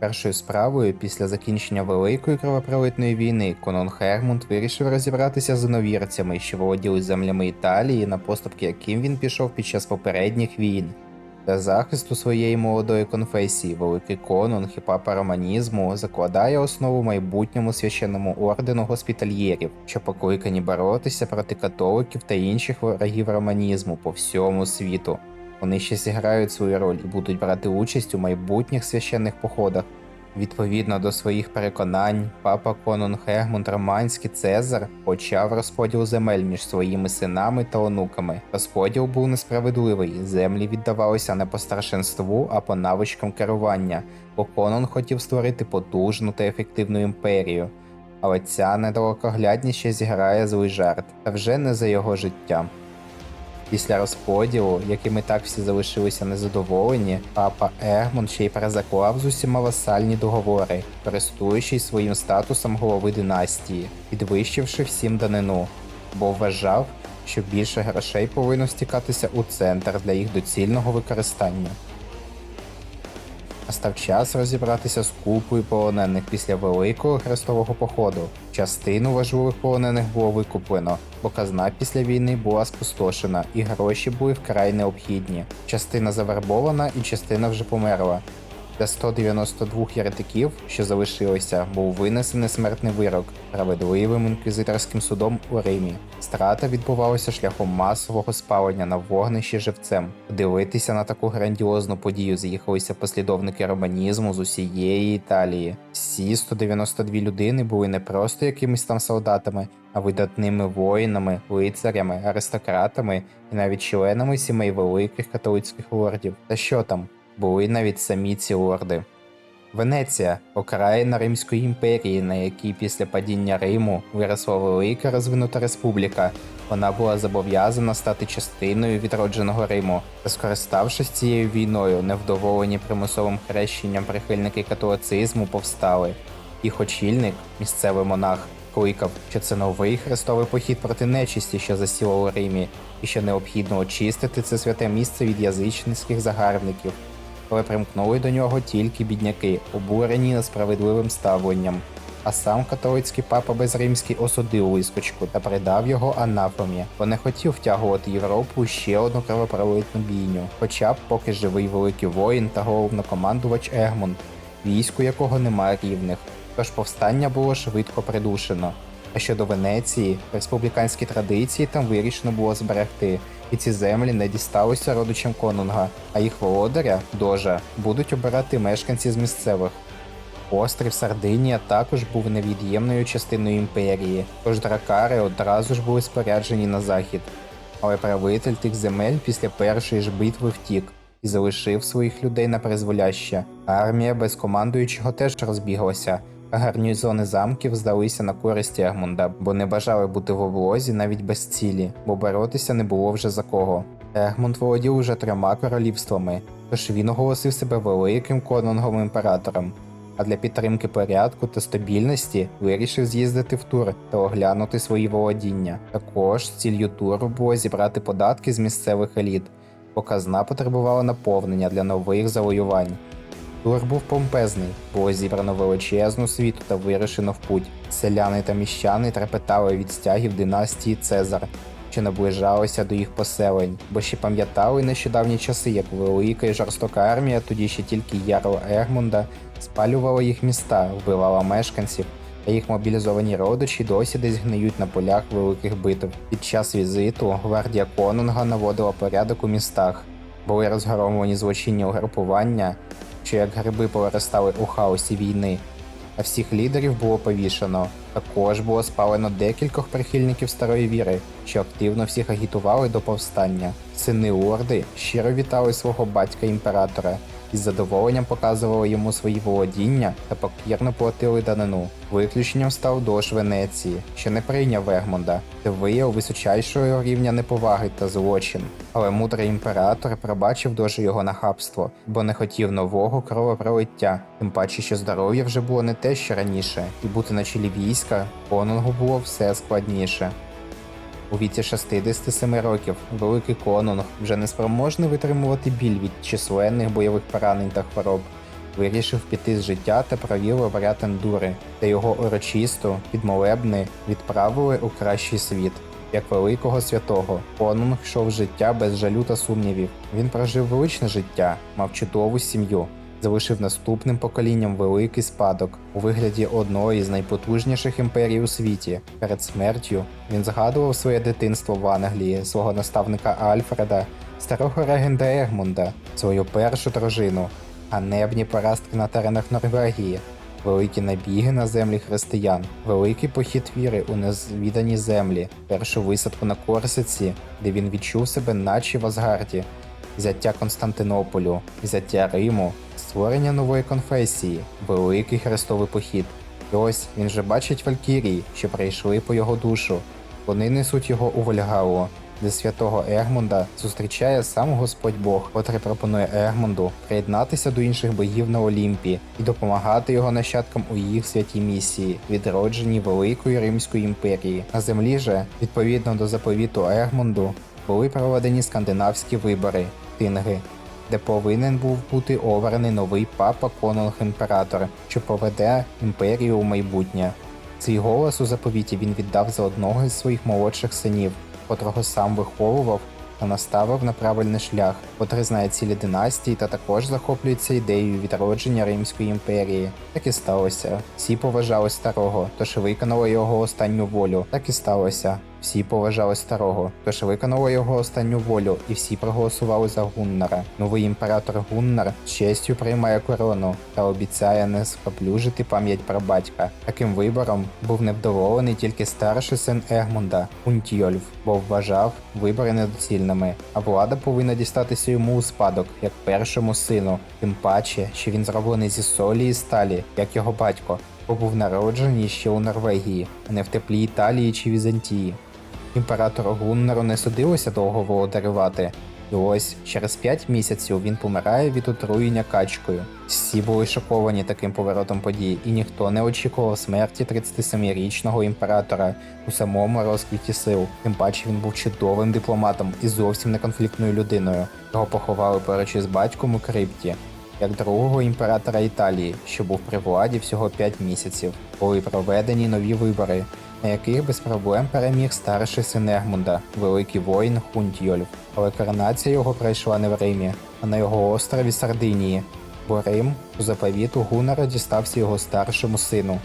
Першою справою після закінчення Великої кровопролитної війни Конон Хермунд вирішив розібратися з іновірцями, що володіли землями Італії, на поступки яким він пішов під час попередніх війн. Для захисту своєї молодої конфесії Великий Конунг і папа романізму закладає основу майбутньому священному ордену госпітальєрів, що покликані боротися проти католиків та інших ворогів романізму по всьому світу. Вони ще зіграють свою роль і будуть брати участь у майбутніх священних походах. Відповідно до своїх переконань, папа Конун Хегмунд Романський Цезар почав розподіл земель між своїми синами та онуками. Розподіл був несправедливий, землі віддавалися не по старшинству, а по навичкам керування, бо Конун хотів створити потужну та ефективну імперію. Але ця недалекоглядність ще зіграє злий жарт, та вже не за його життя. Після розподілу, якими так всі залишилися незадоволені, папа Егмон ще й перезаклав з усіма васальні договори, користуючись своїм статусом голови династії, підвищивши всім данину, бо вважав, що більше грошей повинно стікатися у центр для їх доцільного використання. Настав час розібратися з купою полонених після великого хрестового походу. Частину важливих полонених було викуплено, бо казна після війни була спустошена, і гроші були вкрай необхідні. Частина завербована і частина вже померла. Для 192 єретиків, що залишилися, був винесений смертний вирок справедливим інквізиторським судом у Римі. Страта відбувалася шляхом масового спалення на вогнищі живцем. Дивитися на таку грандіозну подію з'їхалися послідовники романізму з усієї Італії. Всі 192 людини були не просто якимись там солдатами, а видатними воїнами, лицарями, аристократами і навіть членами сімей великих католицьких лордів. Та що там? Були навіть самі ці лорди. Венеція окраїна Римської імперії, на якій після падіння Риму виросла велика розвинута республіка. Вона була зобов'язана стати частиною відродженого Риму. Та скориставшись цією війною, невдоволені примусовим хрещенням прихильники католицизму повстали. Їх очільник, місцевий монах, кликав, що це новий хрестовий похід проти нечисті, що засіла у Римі, і що необхідно очистити це святе місце від язичницьких загарбників але примкнули до нього тільки бідняки, обурені несправедливим ставленням. А сам католицький папа Безримський осудив вискочку та придав його анафемі, бо не хотів втягувати Європу ще одну кровопролитну бійню, хоча б поки живий великий воїн та головнокомандувач Егмонт, війську якого немає рівних. Тож повстання було швидко придушено. А щодо Венеції, республіканські традиції там вирішено було зберегти, і ці землі не дісталися родичам конунга, а їх володаря, дожа, будуть обирати мешканці з місцевих. Острів Сардинія також був невід'ємною частиною імперії, тож дракари одразу ж були споряджені на захід. Але правитель тих земель після першої ж битви втік і залишив своїх людей на призволяще. Армія без командуючого теж розбіглася, гарнізони замків здалися на користь Егмунда, бо не бажали бути в облозі навіть без цілі, бо боротися не було вже за кого. Егмунд володів уже трьома королівствами, тож він оголосив себе великим конунговим імператором. А для підтримки порядку та стабільності вирішив з'їздити в тур та оглянути свої володіння. Також ціллю туру було зібрати податки з місцевих еліт, бо казна потребувала наповнення для нових завоювань. Тур був помпезний, було зібрано величезну світу та вирушено в путь. Селяни та міщани трепетали від стягів династії Цезар, що наближалися до їх поселень, бо ще пам'ятали нещодавні часи, як велика і жорстока армія, тоді ще тільки ярла Егмунда, спалювала їх міста, вбивала мешканців, а їх мобілізовані родичі досі десь гниють на полях великих битв. Під час візиту гвардія Конунга наводила порядок у містах, були розгромлені злочинні угрупування, що як гриби повиростали у хаосі війни, а всіх лідерів було повішено. Також було спалено декількох прихильників старої віри, що активно всіх агітували до повстання. Сини Орди щиро вітали свого батька імператора і з задоволенням показували йому свої володіння та покірно платили данину. Виключенням став дощ Венеції, що не прийняв Егмонда, та вияв височайшого рівня неповаги та злочин. Але мудрий імператор пробачив дуже його нахабство, бо не хотів нового кровопролиття, тим паче, що здоров'я вже було не те, що раніше, і бути на чолі війська конунгу було все складніше. У віці 67 років великий конунг вже не спроможний витримувати біль від численних бойових поранень та хвороб. вирішив піти з життя та провів обряд ендури, та його урочисто під молебни відправили у кращий світ. Як великого святого, Конунг йшов життя без жалю та сумнівів. Він прожив величне життя, мав чудову сім'ю, залишив наступним поколінням великий спадок у вигляді одної з найпотужніших імперій у світі. Перед смертю він згадував своє дитинство в Англії, свого наставника Альфреда, старого регента Егмунда, свою першу дружину, ганебні поразки на теренах Норвегії, великі набіги на землі християн, великий похід віри у незвідані землі, першу висадку на Корсиці, де він відчув себе наче в Асгарді, взяття Константинополю, взяття Риму, створення нової конфесії, великий хрестовий похід. І ось він вже бачить Валькірії, що прийшли по його душу. Вони несуть його у Вальгалу, де святого Егмунда зустрічає сам Господь Бог, котрий пропонує Егмунду приєднатися до інших богів на Олімпі і допомагати його нащадкам у їх святій місії, відродженні Великої Римської імперії. На землі же, відповідно до заповіту Егмунду, були проведені скандинавські вибори Тинги, де повинен був бути обраний новий папа Конунг імператор, що поведе імперію у майбутнє. Свій голос у заповіті він віддав за одного із своїх молодших синів, котрого сам виховував та наставив на правильний шлях, котрий знає цілі династії та також захоплюється ідеєю відродження Римської імперії. Так і сталося. Всі поважали старого, тож виконали його останню волю. Так і сталося. Всі поважали старого, тож виконали його останню волю, і всі проголосували за Гуннара. Новий імператор Гуннар з честю приймає корону та обіцяє не скоплюжити пам'ять про батька. Таким вибором був невдоволений тільки старший син Егмунда Унтьйольф, бо вважав вибори недоцільними, а влада повинна дістатися йому у спадок як першому сину, тим паче, що він зроблений зі солі і сталі, як його батько, бо був народжений ще у Норвегії, а не в теплій Італії чи Візантії. Імператору Гуннеру не судилося довго володарювати, і ось через п'ять місяців він помирає від отруєння качкою. Всі були шоковані таким поворотом подій, і ніхто не очікував смерті 37-річного імператора у самому розквіті сил. Тим паче він був чудовим дипломатом і зовсім не конфліктною людиною. Його поховали поруч із батьком у крипті. Як другого імператора Італії, що був при владі всього 5 місяців, були проведені нові вибори, на яких без проблем переміг старший син Егмунда, великий воїн Хунтьйольф. Але коронація його пройшла не в Римі, а на його острові Сардинії, бо Рим у заповіту Гуннера дістався його старшому сину.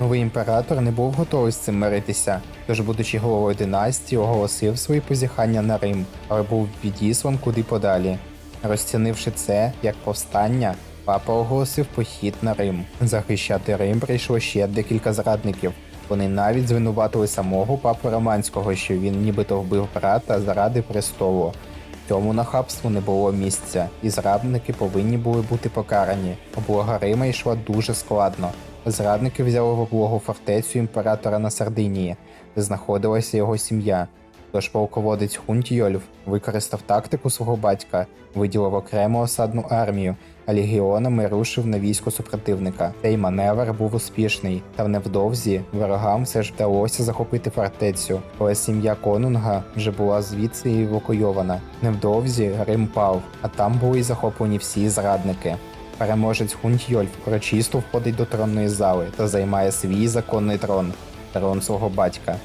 Новий імператор не був готовий з цим миритися, тож, будучи головою династії, оголосив свої позіхання на Рим, але був відіслан куди подалі. Розцінивши це як повстання, папа оголосив похід на Рим. Захищати Рим прийшло ще декілька зрадників. Вони навіть звинуватили самого папу Романського, що він нібито вбив брата заради престолу. Цьому нахабству не було місця, і зрадники повинні були бути покарані. Облога Рима йшла дуже складно. Зрадники взяли в облогу фортецю імператора на Сардинії, де знаходилася його сім'я. Тож полководець Хунтьйольф використав тактику свого батька, виділив окрему осадну армію, а легіонами рушив на військо супротивника. Цей маневр був успішний, та невдовзі ворогам все ж вдалося захопити фортецю, але сім'я Конунга вже була звідси евакуйована. Невдовзі Рим пав, а там були захоплені всі зрадники. Переможець Хунтьйольф урочисто входить до тронної зали та займає свій законний трон трон свого батька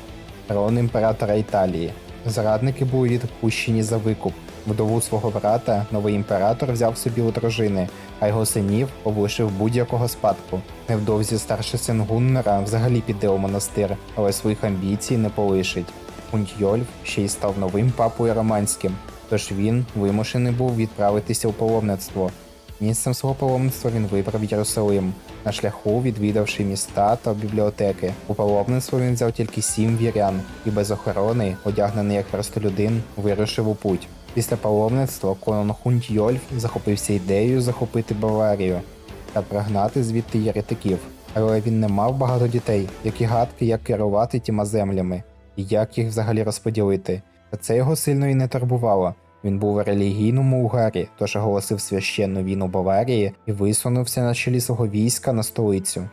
трон імператора Італії. Зрадники були відпущені за викуп. Вдову свого брата новий імператор взяв собі у дружини, а його синів облишив будь-якого спадку. Невдовзі старший син Гуннера взагалі піде у монастир, але своїх амбіцій не полишить. Хунтьйольф ще й став новим папою романським, тож він вимушений був відправитися у паломництво. Місцем свого паломництва він вибрав Єрусалим, на шляху відвідавши міста та бібліотеки. У паломництво він взяв тільки сім вірян і без охорони, одягнений як простолюдин, вирушив у путь. Після паломництва Конун Хунтьйольф захопився ідеєю захопити Баварію та прогнати звідти єретиків. Але він не мав багато дітей, які гадки, як керувати тіма землями і як їх взагалі розподілити. Та це його сильно і не турбувало. Він був у релігійному угарі, тож оголосив священну війну Баварії і висунувся на чолі свого війська на столицю.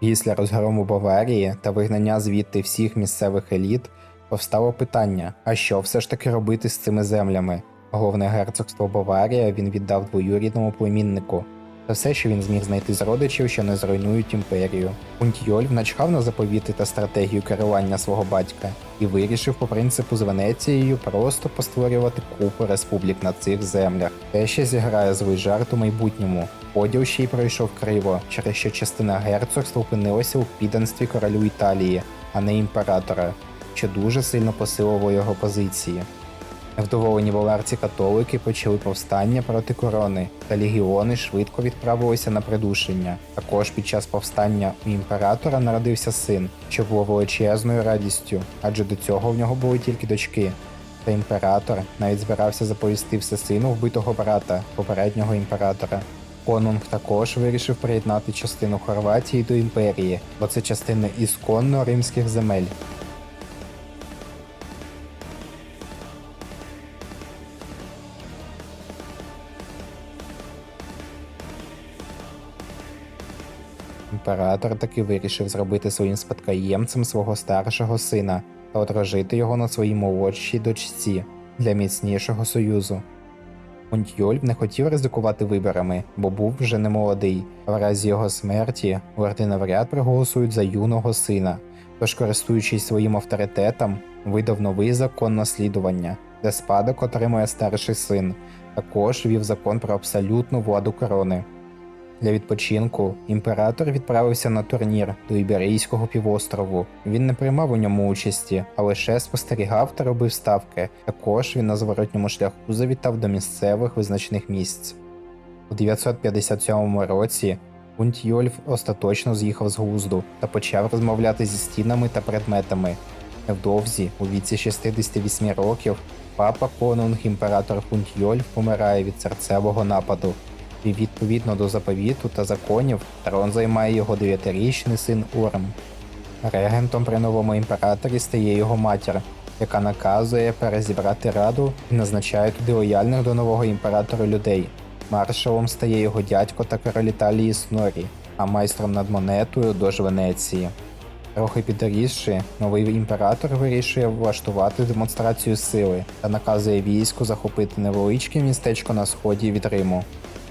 Після розгрому Баварії та вигнання звідти всіх місцевих еліт повстало питання: а що все ж таки робити з цими землями? Головне герцогство Баварія він віддав двоюрідному племіннику Це все, що він зміг знайти з родичів, що не зруйнують імперію. Пунтьйоль начхав на заповіти та стратегію керування свого батька і вирішив по принципу з Венецією просто постворювати купу республік на цих землях. Те ще зіграє злий жарт у майбутньому. Поділ ще й пройшов криво, через що частина герцогства опинилася у підданстві королю Італії, а не імператора, що дуже сильно посилило його позиції. Невдоволені воларці католики почали повстання проти корони, та легіони швидко відправилися на придушення. Також під час повстання у імператора народився син, що було величезною радістю, адже до цього в нього були тільки дочки. Та імператор навіть збирався заповісти все сину вбитого брата, попереднього імператора. Конунг також вирішив приєднати частину Хорватії до імперії, бо це частина ісконно римських земель. Імператор таки вирішив зробити своїм спадкоємцем свого старшого сина та одружити його на своїй молодшій дочці для міцнішого союзу. Пунтьйоль не хотів ризикувати виборами, бо був вже не молодий. В разі його смерті лорди навряд проголосують за юного сина, тож, користуючись своїм авторитетом, видав новий закон наслідування, де спадок отримує старший син. Також вів закон про абсолютну владу корони. Для відпочинку імператор відправився на турнір до Іберійського півострову. Він не приймав у ньому участі, а лише спостерігав та робив ставки. Також він на зворотньому шляху завітав до місцевих визначних місць. У 957 році Пунтьйольф остаточно з'їхав з глузду та почав розмовляти зі стінами та предметами. Невдовзі, у віці 68 років, папа Конунг імператор Пунтьйольф помирає від серцевого нападу і відповідно до заповіту та законів трон займає його дев'ятирічний син Урм. Регентом при новому імператорі стає його матір, яка наказує перезібрати раду і назначає туди лояльних до нового імператора людей. Маршалом стає його дядько та король Італії Снорі, а майстром над монетою дож Венеції. Трохи підрісши, новий імператор вирішує влаштувати демонстрацію сили та наказує війську захопити невеличке містечко на сході від Риму.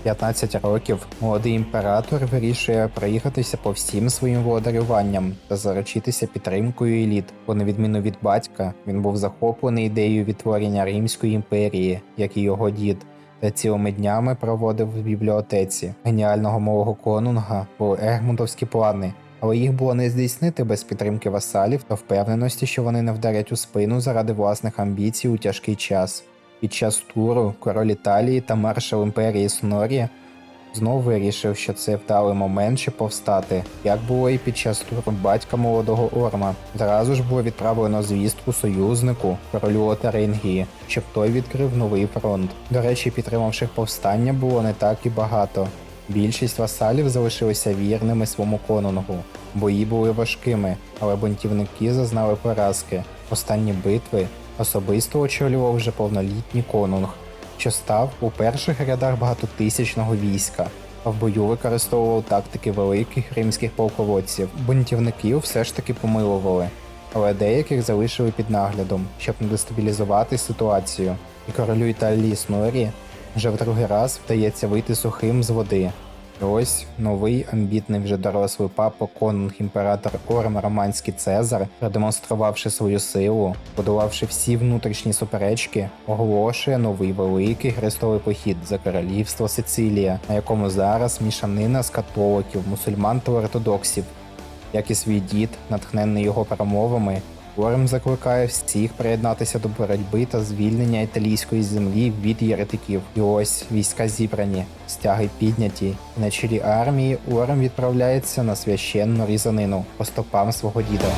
15 років молодий імператор вирішує проїхатися по всім своїм володарюванням та заручитися підтримкою еліт, бо на відміну від батька, він був захоплений ідеєю відтворення Римської імперії, як і його дід, та цілими днями проводив в бібліотеці. Геніального малого конунга були егмунтовські плани. Але їх було не здійснити без підтримки васалів та впевненості, що вони не вдарять у спину заради власних амбіцій у тяжкий час. Під час туру король Італії та маршал імперії Снорі знов вирішив, що це вдалий момент, щоб повстати, як було і під час туру батька молодого Орма. Зразу ж було відправлено звістку союзнику королю Лотарингії, щоб той відкрив новий фронт. До речі, підтримавших повстання було не так і багато. Більшість васалів залишилися вірними своєму конунгу. Бої були важкими, але бунтівники зазнали поразки. Останні битви особисто очолював вже повнолітній конунг, що став у перших рядах багатотисячного війська, а в бою використовував тактики великих римських полководців. Бунтівників все ж таки помилували, але деяких залишили під наглядом, щоб не дестабілізувати ситуацію. І королю Італії Снорі вже в другий раз вдається вийти сухим з води. Ось новий амбітний вже дорослий папа конунг імператор Орм Романський Цезар, продемонструвавши свою силу, подолавши всі внутрішні суперечки, оголошує новий великий хрестовий похід за королівство Сицилія, на якому зараз мішанина з католиків, мусульман та ортодоксів. Як і свій дід, натхнений його промовами, Орм закликає всіх приєднатися до боротьби та звільнення італійської землі від єретиків. І ось війська зібрані, стяги підняті, на чолі армії Орем відправляється на священну різанину по стопам свого діда.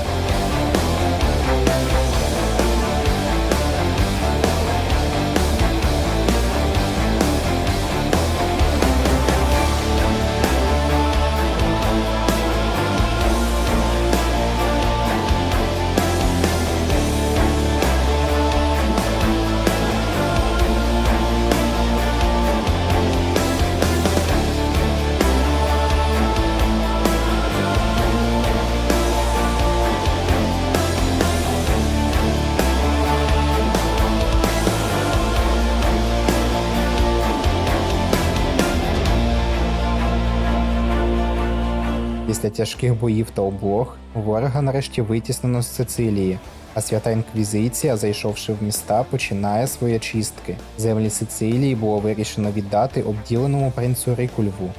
Тяжких боїв та облог ворога нарешті витіснено з Сицилії, а свята інквізиція, зайшовши в міста, починає свої чистки. Землі Сицилії було вирішено віддати обділеному принцу Рикульву,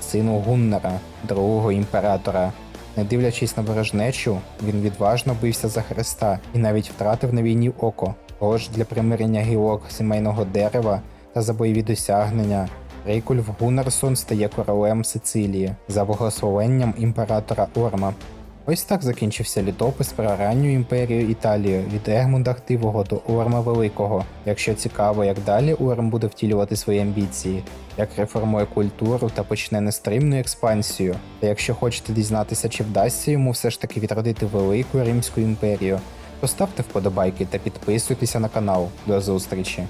сину Гуннера, другого імператора. Не дивлячись на ворожнечу, він відважно бився за Христа і навіть втратив на війні око. Тож для примирення гілок сімейного дерева та за бойові досягнення Рейкульф Гуннерсон стає королем Сицилії за благословенням імператора Орма. Ось так закінчився літопис про ранню імперію Італії від Егмунда Хтивого до Орма Великого. Якщо цікаво, як далі Орм буде втілювати свої амбіції, як реформує культуру та почне нестримну експансію. Та якщо хочете дізнатися, чи вдасться йому все ж таки відродити велику Римську імперію, то ставте вподобайки та підписуйтеся на канал. До зустрічі!